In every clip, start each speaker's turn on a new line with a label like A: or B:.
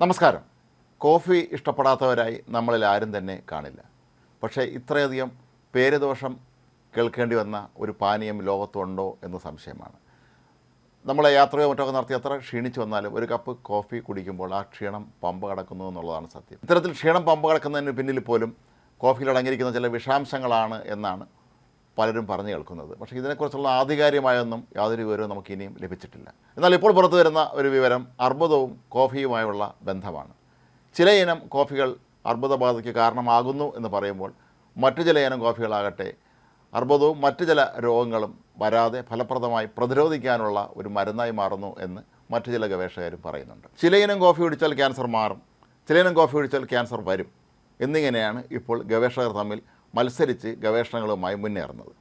A: നമസ്കാരം. കോഫി ഇഷ്ടപ്പെടാത്തവരായി നമ്മളിൽ ആരും തന്നെ കാണില്ല. പക്ഷേ ഇത്രയധികം പേരുദോഷം കേൾക്കേണ്ടി വന്ന ഒരു പാനീയം ലോകത്തുണ്ടോ എന്ന് സംശയമാണ്. നമ്മളെ യാത്രയോ മറ്റൊക്കെ നടത്തി എത്ര ക്ഷീണിച്ചു വന്നാലും ഒരു കപ്പ് കോഫി കുടിക്കുമ്പോൾ ആ ക്ഷീണം പമ്പ് കടക്കുന്നു എന്നുള്ളതാണ് സത്യം. ഇത്തരത്തിൽ ക്ഷീണം പമ്പ് കടക്കുന്നതിന് പിന്നിൽ പോലും കോഫിയിൽ അടങ്ങിയിരിക്കുന്ന ചില വിഷാംശങ്ങളാണ് എന്നാണ് പലരും പറഞ്ഞു കേൾക്കുന്നത്. പക്ഷേ ഇതിനെക്കുറിച്ചുള്ള ആധികാരികമായൊന്നും യാതൊരു വിവരവും നമുക്ക് ഇനിയും ലഭിച്ചിട്ടില്ല. എന്നാൽ ഇപ്പോൾ പുറത്തു വരുന്ന ഒരു വിവരം അർബുദവും കോഫിയുമായുള്ള ബന്ധമാണ്. ചില ഇനം കോഫികൾ അർബുദബാധയ്ക്ക് കാരണമാകുന്നു എന്ന് പറയുമ്പോൾ മറ്റു ചില ഇനം കോഫികളാകട്ടെ അർബുദവും മറ്റു ചില രോഗങ്ങളും വരാതെ ഫലപ്രദമായി പ്രതിരോധിക്കാനുള്ള ഒരു മരുന്നായി മാറുന്നു എന്ന് മറ്റു ചില ഗവേഷകരും പറയുന്നുണ്ട്. ചില ഇനം കോഫി കുടിച്ചാൽ ക്യാൻസർ മാറും ചില ഇനം കോഫി കുടിച്ചാൽ ക്യാൻസർ വരും എന്നിങ്ങനെയാണ് ഇപ്പോൾ ഗവേഷകർ തമ്മിൽ മത്സരിച്ച് ഗവേഷണങ്ങളുമായി മുന്നേറുന്നത്.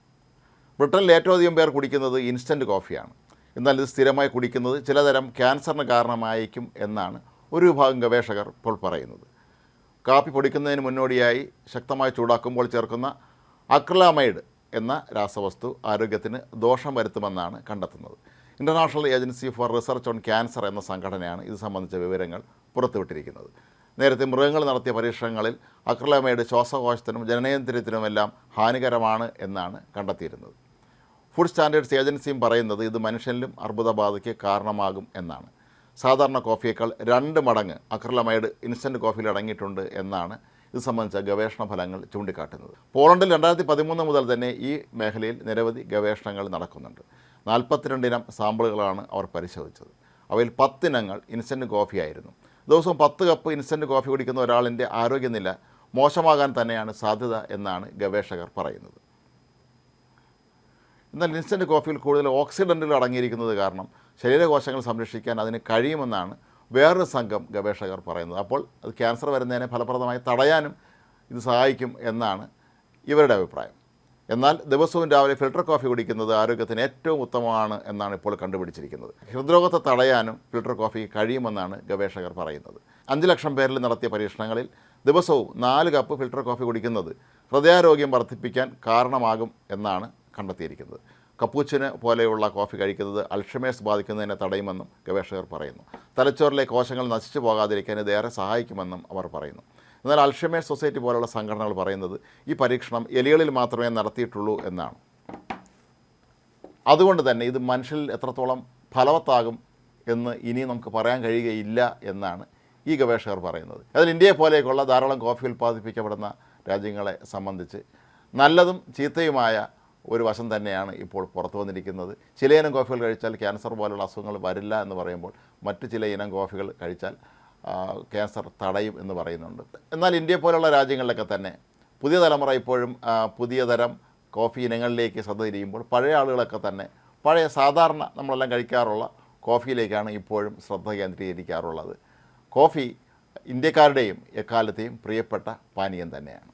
A: ബ്രിട്ടനിൽ ഏറ്റവും അധികം പേർ കുടിക്കുന്നത് ഇൻസ്റ്റന്റ് കോഫിയാണ്. എന്നാൽ ഇത് സ്ഥിരമായി കുടിക്കുന്നത് ചിലതരം ക്യാൻസറിന് കാരണമായേക്കും എന്നാണ് ഒരു വിഭാഗം ഗവേഷകർ ഇപ്പോൾ പറയുന്നത്. കാപ്പി പൊടിക്കുന്നതിന് മുന്നോടിയായി ശക്തമായി ചൂടാക്കുമ്പോൾ ചേർക്കുന്ന അക്രലാമൈഡ് എന്ന രാസവസ്തു ആരോഗ്യത്തിന് ദോഷം വരുത്തുമെന്നാണ് കണ്ടെത്തുന്നത്. International Agency for Research on Cancer എന്ന സംഘടനയാണ് ഇത് സംബന്ധിച്ച വിവരങ്ങൾ പുറത്തുവിട്ടിരിക്കുന്നത്. നേരത്തെ മൃഗങ്ങൾ നടത്തിയ പരീക്ഷണങ്ങളിൽ അക്രലമൈഡ് ശ്വാസകോശത്തിനും ജനനേന്ദ്രിയത്തിനുമെല്ലാം ഹാനികരമാണ് എന്നാണ് കണ്ടെത്തിയിരുന്നത്. ഫുഡ് സ്റ്റാൻഡേർഡ്സ് ഏജൻസിയും പറയുന്നത് ഇത് മനുഷ്യനിലും അർബുദബാധയ്ക്ക് കാരണമാകും എന്നാണ്. സാധാരണ കോഫിയേക്കാൾ രണ്ട് മടങ്ങ് അക്രലമൈഡ് ഇൻസ്റ്റന്റ് കോഫിയിൽ അടങ്ങിയിട്ടുണ്ട് എന്നാണ് ഇത് സംബന്ധിച്ച ഗവേഷണ ഫലങ്ങൾ ചൂണ്ടിക്കാട്ടുന്നത്. പോളണ്ടിൽ രണ്ടായിരത്തി പതിമൂന്ന് മുതൽ തന്നെ ഈ മേഖലയിൽ നിരവധി ഗവേഷണങ്ങൾ നടക്കുന്നുണ്ട്. നാൽപ്പത്തിരണ്ടിനം സാമ്പിളുകളാണ് അവർ പരിശോധിച്ചത്. അവയിൽ പത്തിനങ്ങൾ ഇൻസ്റ്റന്റ് കോഫിയായിരുന്നു. ദിവസവും പത്ത് കപ്പ് ഇൻസ്റ്റന്റ് കോഫി കുടിക്കുന്ന ഒരാളിന്റെ ആരോഗ്യനില മോശമാകാൻ തന്നെയാണ് സാധ്യത എന്നാണ് ഗവേഷകർ പറയുന്നത്. എന്നാൽ ഇൻസ്റ്റന്റ് കോഫിയിൽ കൂടുതൽ ഓക്സിഡന്റുകൾ അടങ്ങിയിരിക്കുന്നത് കാരണം ശരീരകോശങ്ങൾ സംരക്ഷിക്കാൻ അതിന് കഴിയുമെന്നാണ് വേറൊരു സംഘം ഗവേഷകർ പറയുന്നത്. അപ്പോൾ അത് ക്യാൻസർ വരുന്നതിനെ ഫലപ്രദമായി തടയാനും ഇത് സഹായിക്കും എന്നാണ് ഇവരുടെ അഭിപ്രായം. എന്നാൽ ദിവസവും രാവിലെ ഫിൽട്ടർ കോഫി കുടിക്കുന്നത് ആരോഗ്യത്തിന് ഏറ്റവും ഉത്തമമാണ് എന്നാണ് ഇപ്പോൾ കണ്ടുപിടിച്ചിരിക്കുന്നത്. ഹൃദ്രോഗത്തെ തടയാനും ഫിൽട്ടർ കോഫി കഴിയുമെന്നാണ് ഗവേഷകർ പറയുന്നത്. അഞ്ച് ലക്ഷം പേരിൽ നടത്തിയ പരീക്ഷണങ്ങളിൽ ദിവസവും നാല് കപ്പ് ഫിൽട്ടർ കോഫി കുടിക്കുന്നത് ഹൃദയാരോഗ്യം വർദ്ധിപ്പിക്കാൻ കാരണമാകും എന്നാണ് കണ്ടെത്തിയിരിക്കുന്നത്. കപ്പൂച്ചിന് പോലെയുള്ള കോഫി കഴിക്കുന്നത് അൾഷമേഴ്സ് ബാധിക്കുന്നതിനെ തടയുമെന്നും ഗവേഷകർ പറയുന്നു. തലച്ചോറിലെ കോശങ്ങൾ നശിച്ചു പോകാതിരിക്കാൻ ഇത് ഏറെ സഹായിക്കുമെന്നും അവർ പറയുന്നു. എന്നാൽ അൽഷമേ സൊസൈറ്റി പോലുള്ള സംഘടനകൾ പറയുന്നത് ഈ പരീക്ഷണം എലികളിൽ മാത്രമേ നടത്തിയിട്ടുള്ളൂ എന്നാണ്. അതുകൊണ്ട് തന്നെ ഇത് മനുഷ്യരിൽ എത്രത്തോളം ഫലവത്താകും എന്ന് ഇനി നമുക്ക് പറയാൻ കഴിയുകയില്ല എന്നാണ് ഈ ഗവേഷകർ പറയുന്നത്. അതിൽ ഇന്ത്യയെ പോലെയൊക്കെയുള്ള ധാരാളം കോഫി ഉൽപ്പാദിപ്പിക്കപ്പെടുന്ന രാജ്യങ്ങളെ സംബന്ധിച്ച് നല്ലതും ചീത്തയുമായ ഒരു വശം തന്നെയാണ് ഇപ്പോൾ പുറത്തു വന്നിരിക്കുന്നത്. ചില ഇനം കോഫികൾ കഴിച്ചാൽ ക്യാൻസർ പോലുള്ള അസുഖങ്ങൾ വരില്ല എന്ന് പറയുമ്പോൾ മറ്റു ചില ഇനം കോഫികൾ കഴിച്ചാൽ ക്യാൻസർ തടയും എന്ന് പറയുന്നുണ്ട്. എന്നാൽ ഇന്ത്യയെ പോലുള്ള രാജ്യങ്ങളിലൊക്കെ തന്നെ പുതിയ തലമുറ ഇപ്പോഴും പുതിയ തരം കോഫി ഇനങ്ങളിലേക്ക് ശ്രദ്ധ തിരിയുമ്പോൾ പഴയ ആളുകളൊക്കെ തന്നെ പഴയ സാധാരണ നമ്മളെല്ലാം കഴിക്കാറുള്ള കോഫിയിലേക്കാണ് ഇപ്പോഴും ശ്രദ്ധ കേന്ദ്രീകരിക്കാറുള്ളത്. കോഫി ഇന്ത്യക്കാരുടെയും എക്കാലത്തെയും പ്രിയപ്പെട്ട പാനീയം തന്നെയാണ്.